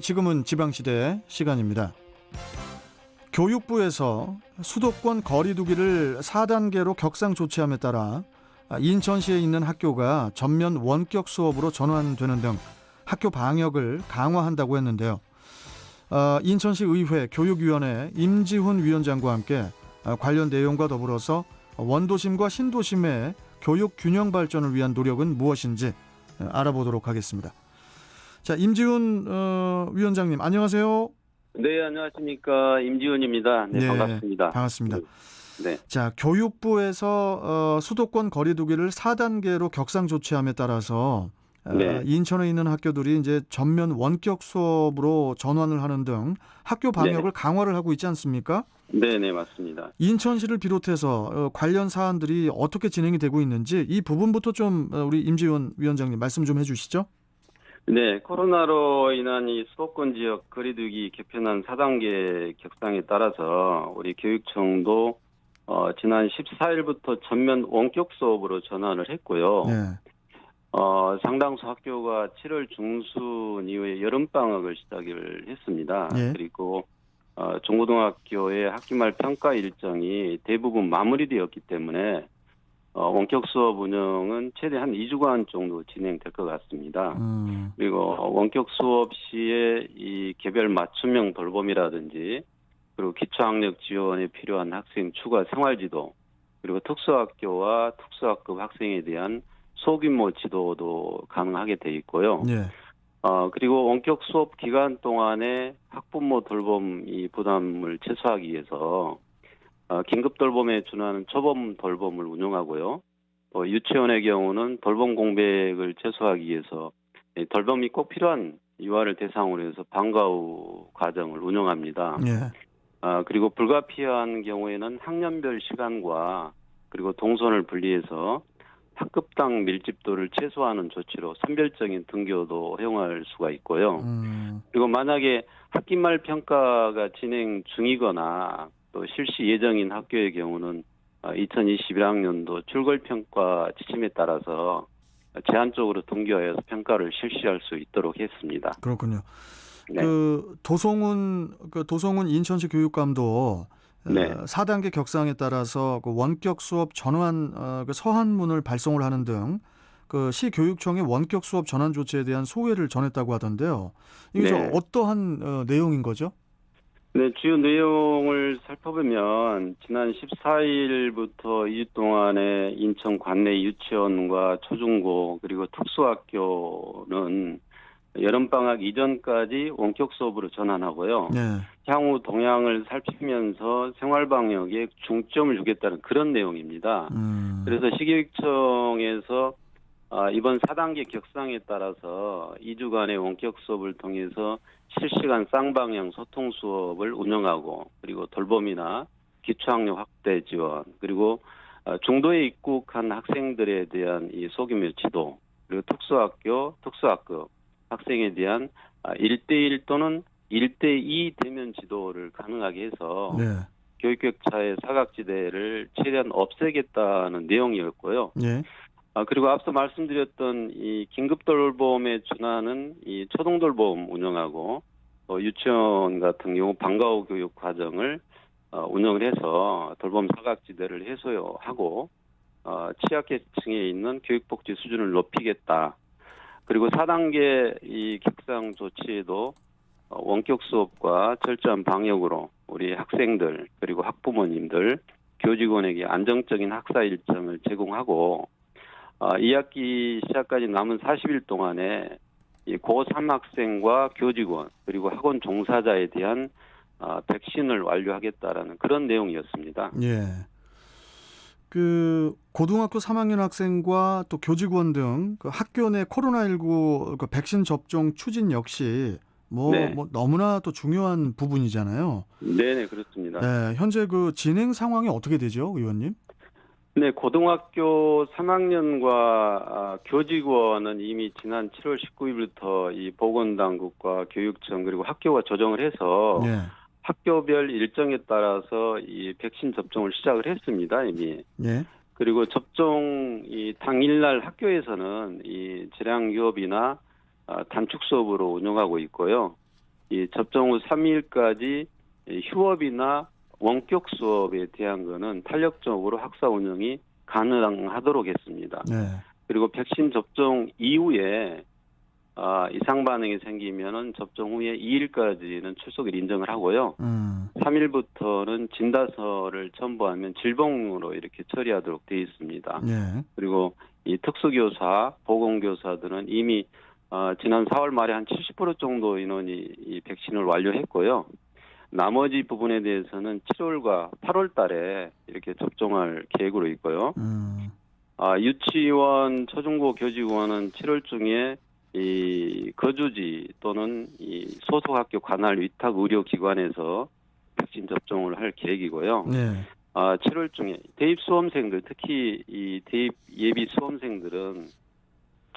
지금은 지방시대 시간입니다. 교육부에서 수도권 거리두기를 4단계로 격상 조치함에 따라 인천시에 있는 학교가 전면 원격 수업으로 전환되는 등 학교 방역을 강화한다고 했는데요. 어, 인천시 의회 교육위원회 임지훈 위원장과 함께 어, 관련 내용과 더불어서 원도심과 신도심의 교육 균형 발전을 위한 노력은 무엇인지 어, 알아보도록 하겠습니다. 자, 임지훈 어, 위원장님 안녕하세요. 네, 안녕하십니까. 임지훈입니다. 네, 네, 반갑습니다. 반갑습니다. 네. 자, 교육부에서 어, 수도권 거리두기를 4단계로 격상 조치함에 따라서 어, 네. 인천에 있는 학교들이 이제 전면 원격 수업으로 전환을 하는 등 학교 방역을 강화를 하고 있지 않습니까? 네, 네, 맞습니다. 인천시를 비롯해서 어, 관련 사안들이 어떻게 진행이 되고 있는지 이 부분부터 좀 어, 우리 임지훈 위원장님 말씀 좀 해주시죠. 네, 코로나로 인한 이 수도권 지역 거리두기 개편안 4단계 격상에 따라서 우리 교육청도 어, 지난 14일부터 전면 원격 수업으로 전환을 했고요. 네, 어, 상당수 학교가 7월 중순 이후에 여름방학을 시작을 했습니다. 예. 그리고 어, 중고등학교의 학기말 평가 일정이 대부분 마무리되었기 때문에 어, 원격 수업 운영은 최대 한 2주간 정도 진행될 것 같습니다. 음, 그리고 원격 수업 시에 이 개별 맞춤형 돌봄이라든지 그리고 기초학력 지원에 필요한 학생 추가 생활지도 그리고 특수학교와 특수학급 학생에 대한 소규모 지도도 가능하게 돼 있고요. 예, 어, 그리고 원격 수업 기간 동안에 학부모 돌봄 이 부담을 최소화하기 위해서 어, 긴급 돌봄에 준하는 초범 돌봄을 운영하고요. 또 유치원의 경우는 돌봄 공백을 최소화하기 위해서 이 돌봄이 꼭 필요한 유아를 대상으로 해서 방과 후 과정을 운영합니다. 예, 아, 그리고 불가피한 경우에는 학년별 시간과 그리고 동선을 분리해서 학급당 밀집도를 최소화하는 조치로 선별적인 등교도 허용할 수가 있고요. 음, 그리고 만약에 학기말 평가가 진행 중이거나 또 실시 예정인 학교의 경우는 2021학년도 출결 평가 지침에 따라서 제한적으로 등교하여서 평가를 실시할 수 있도록 했습니다. 그렇군요. 네. 그 도성훈 그 도성훈 인천시 교육감도 네. 어, 4단계 격상에 따라서 그 원격 수업 전환 어, 그 서한문을 발송을 하는 등 그 시교육청의 원격 수업 전환 조치에 대한 소회를 전했다고 하던데요. 이게 네. 좀 어떠한 어, 내용인 거죠? 네, 주요 내용을 살펴보면 지난 14일부터 2주 동안에 인천 관내 유치원과 초중고 그리고 특수학교는 여름방학 이전까지 원격 수업으로 전환하고요. 네. 향후 동향을 살피면서 생활방역에 중점을 주겠다는 그런 내용입니다. 음, 그래서 시교육청에서 아, 이번 4단계 격상에 따라서 2주간의 원격 수업을 통해서 실시간 쌍방향 소통 수업을 운영하고 그리고 돌봄이나 기초학력 확대 지원 그리고 아, 중도에 입국한 학생들에 대한 이 소규모 지도 그리고 특수학교 특수학급 학생에 대한 아, 1대1 또는 1대2 대면 지도를 가능하게 해서 네. 교육격차의 사각지대를 최대한 없애겠다는 내용이었고요. 예. 아, 그리고 앞서 말씀드렸던 이 긴급 돌봄에 준하는 이 초동 돌봄 운영하고 또 유치원 같은 경우 방과 후 교육 과정을 어, 운영을 해서 돌봄 사각지대를 해소하고 어, 취약계층에 있는 교육복지 수준을 높이겠다. 그리고 4단계 이 격상 조치에도 어, 원격 수업과 철저한 방역으로 우리 학생들 그리고 학부모님들 교직원에게 안정적인 학사 일정을 제공하고 어, 2학기 시작까지 남은 40일 동안에 이 고3 학생과 교직원 그리고 학원 종사자에 대한 어, 백신을 완료하겠다라는 그런 내용이었습니다. 예. 그 고등학교 3학년 학생과 또 교직원 등 그 학교 내 코로나19 그 백신 접종 추진 역시 뭐, 네. 뭐 너무나 또 중요한 부분이잖아요. 네 네 그렇습니다. 네, 현재 그 진행 상황이 어떻게 되죠, 의원님? 네, 고등학교 3학년과 아, 교직원은 이미 지난 7월 19일부터 이 보건당국과 교육청 그리고 학교가 조정을 해서 예, 학교별 일정에 따라서 이 백신 접종을 시작을 했습니다 이미. 예, 그리고 접종 이 당일날 학교에서는 이 재량 유업이나 아, 단축 수업으로 운영하고 있고요. 이 접종 후 3일까지 휴업이나 원격 수업에 대한 거는 탄력적으로 학사 운영이 가능하도록 했습니다. 네. 그리고 백신 접종 이후에 아, 이상 반응이 생기면은 접종 후에 2일까지는 출석을 인정을 하고요. 음. 3일부터는 진단서를 첨부하면 질병으로 이렇게 처리하도록 되어 있습니다. 예. 그리고 이 특수교사, 보건교사들은 이미 어, 지난 4월 말에 한 70% 정도 인원이 이 백신을 완료했고요. 나머지 부분에 대해서는 7월과 8월 달에 이렇게 접종할 계획으로 있고요. 음. 아, 유치원, 초중고 교직원은 7월 중에 이 거주지 또는 이 소속 학교 관할 위탁 의료 기관에서 백신 접종을 할 계획이고요. 네. 아, 7월 중에 대입 수험생들 특히 이 대입 예비 수험생들은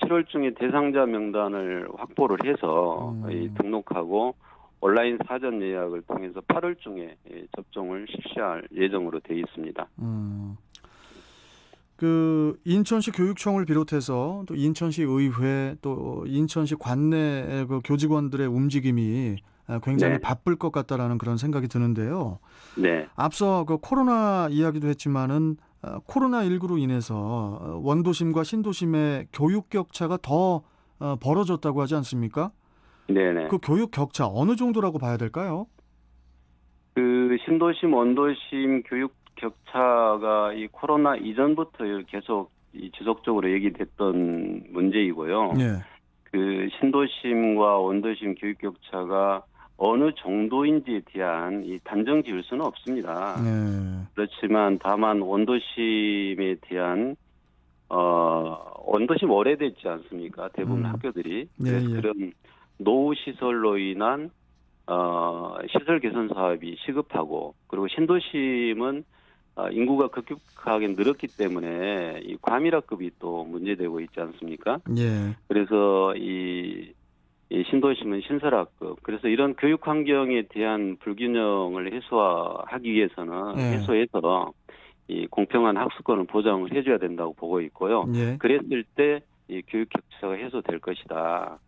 7월 중에 대상자 명단을 확보를 해서 음. 이 등록하고 온라인 사전 예약을 통해서 8월 중에 예, 접종을 실시할 예정으로 되어 있습니다. 음. 그 인천시 교육청을 비롯해서 또 인천시 의회 또 인천시 관내 그 교직원들의 움직임이 아, 굉장히 네. 바쁠 것 같다라는 그런 생각이 드는데요. 네, 앞서 그 코로나 이야기도 했지만은 어, 코로나 19로 인해서 어, 원도심과 신도심의 교육 격차가 더 어, 벌어졌다고 하지 않습니까? 네, 네. 그 교육 격차 어느 정도라고 봐야 될까요? 그 신도심, 원도심 교육 격차가 이 코로나 이전부터 계속 이 지속적으로 얘기됐던 문제이고요. 예. 그 신도심과 원도심 교육 격차가 어느 정도인지에 대한 이 단정 지을 수는 없습니다. 네. 그렇지만 다만 원도심에 대한 어 원도심 오래됐지 않습니까? 대부분 음. 학교들이 예, 그래서 예. 그런 노후 시설로 인한 어 시설 개선 사업이 시급하고 그리고 신도심은 어, 인구가 급격하게 늘었기 때문에 이 과밀화급이 또 문제되고 있지 않습니까? 예. 그래서 이, 이 신도심은 신설학급. 그래서 이런 교육 환경에 대한 불균형을 해소하기 위해서는 네. 해소해서 이 공평한 학습권을 보장을 해줘야 된다고 보고 있고요. 예. 그랬을 때 이 교육 격차가 해소될 것이다.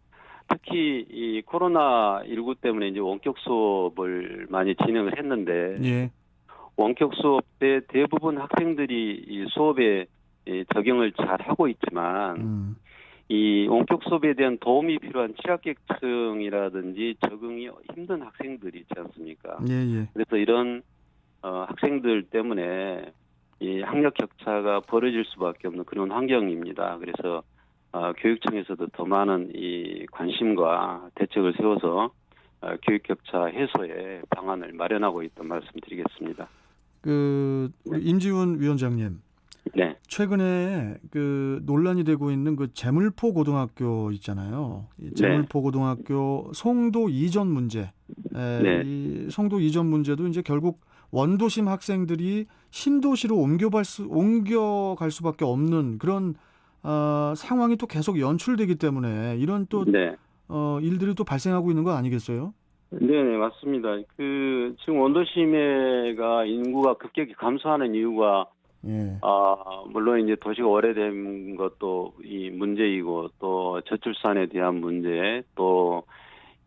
특히 이 코로나 19 때문에 이제 원격 수업을 많이 진행을 했는데 예. 원격 수업 때 대부분 학생들이 이 수업에 이 적용을 잘 하고 있지만 음. 이 원격 수업에 대한 도움이 필요한 취약계층이라든지 적응이 힘든 학생들이 있지 않습니까? 예, 예. 그래서 이런 어, 학생들 때문에 이 학력 격차가 벌어질 수밖에 없는 그런 환경입니다. 그래서 어, 교육청에서도 더 많은 이 관심과 대책을 세워서 어, 교육 격차 해소에 방안을 마련하고 있던 말씀드리겠습니다. 그 우리 임지훈 위원장님 네, 최근에 그 논란이 되고 있는 그 재물포 고등학교 있잖아요. 이 재물포 고등학교 송도 이전 문제. 에, 네. 이 송도 이전 문제도 이제 결국 원도심 학생들이 신도시로 옮겨갈 수 옮겨갈 수밖에 없는 그런 어, 상황이 또 계속 연출되기 때문에 이런 또 네. 어, 일들이 또 발생하고 있는 거 아니겠어요? 네, 네, 맞습니다. 그 지금 원도심에가 인구가 급격히 감소하는 이유가 예. 아 물론 이제 도시가 오래된 것도 이 문제이고 또 저출산에 대한 문제 또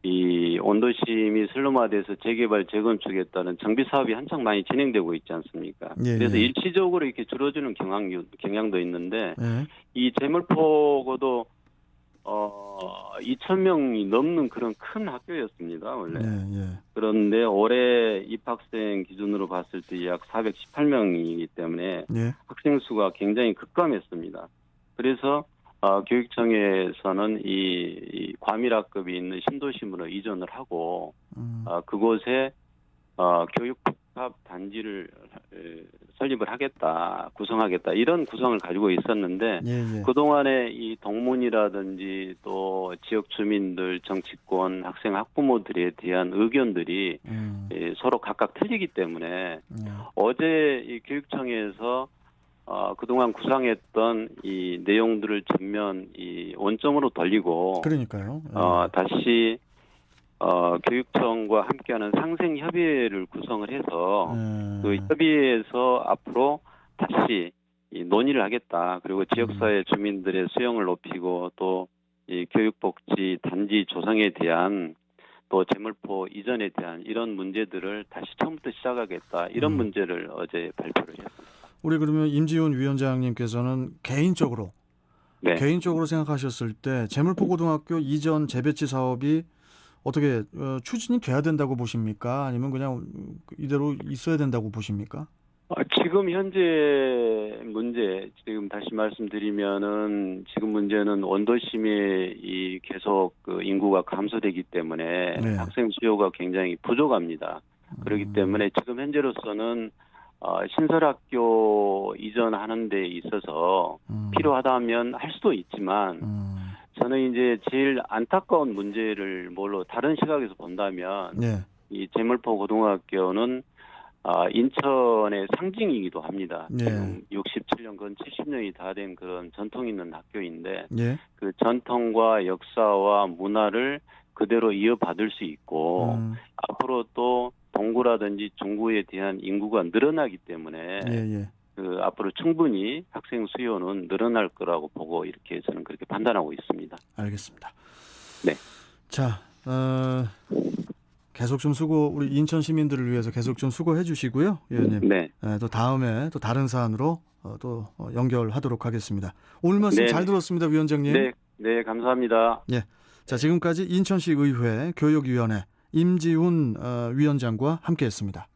이 원도심이 슬럼화돼서 재개발 재건축에 따른 정비 사업이 한창 많이 진행되고 있지 않습니까? 예, 그래서 예. 일시적으로 이렇게 줄어드는 경향 경향도 있는데 예. 이 재물포고도 어 2천 명이 넘는 그런 큰 학교였습니다 원래. 예, 예. 그런데 올해 입학생 기준으로 봤을 때 약 418명이기 때문에 예. 학생 수가 굉장히 급감했습니다. 그래서 어, 교육청에서는 이, 이 과밀학급이 있는 신도심으로 이전을 하고 음. 어, 그곳에 어, 교육복합 단지를 에, 설립을 하겠다, 구성하겠다 이런 구성을 가지고 있었는데 예, 예. 그 동안에 이 동문이라든지 또 지역 주민들, 정치권, 학생, 학부모들에 대한 의견들이 음. 예, 서로 각각 틀리기 때문에 예. 어제 이 교육청에서 어, 그동안 구상했던 이 내용들을 전면 이 원점으로 돌리고 그러니까요. 예. 어, 다시 어, 교육청과 함께하는 상생 협의회를 구성을 해서 예. 그 협의회에서 앞으로 다시 이 논의를 하겠다. 그리고 지역사회 주민들의 수용을 높이고 또 이 교육복지 단지 조성에 대한 또 재물포 이전에 대한 이런 문제들을 다시 처음부터 시작하겠다 이런 음. 문제를 어제 발표를 했습니다. 우리 그러면 임지훈 위원장님께서는 개인적으로 네. 개인적으로 생각하셨을 때 재물포 고등학교 이전 재배치 사업이 어떻게 어, 추진이 돼야 된다고 보십니까? 아니면 그냥 이대로 있어야 된다고 보십니까? 어, 지금 현재 문제 지금 다시 말씀드리면은 지금 문제는 원도심이 이 계속 그 인구가 감소되기 때문에 네. 학생 수요가 굉장히 부족합니다. 그렇기 음, 때문에 지금 현재로서는 어, 신설학교 이전하는 데 있어서 음, 필요하다면 할 수도 있지만 음, 저는 이제 제일 안타까운 문제를 뭘로 다른 시각에서 본다면 네, 이 재물포 고등학교는 아, 인천의 상징이기도 합니다. 네. 지금 67년 건 70년이 다 된 그런 전통 있는 학교인데 예, 그 전통과 역사와 문화를 그대로 이어받을 수 있고 음, 앞으로 또 동구라든지 중구에 대한 인구가 늘어나기 때문에 예, 예. 그 앞으로 충분히 학생 수요는 늘어날 거라고 보고 이렇게 저는 그렇게 판단하고 있습니다. 알겠습니다. 네. 자, 어, 계속 좀 수고 우리 인천 시민들을 위해서 계속 좀 수고해 주시고요, 위원님. 네. 예, 또 다음에 또 다른 사안으로 어, 또 어, 연결하도록 하겠습니다. 오늘 말씀 네. 잘 들었습니다, 위원장님. 네, 네, 감사합니다. 자, 지금까지 인천시 의회 교육위원회 임지훈 어, 위원장과 함께했습니다.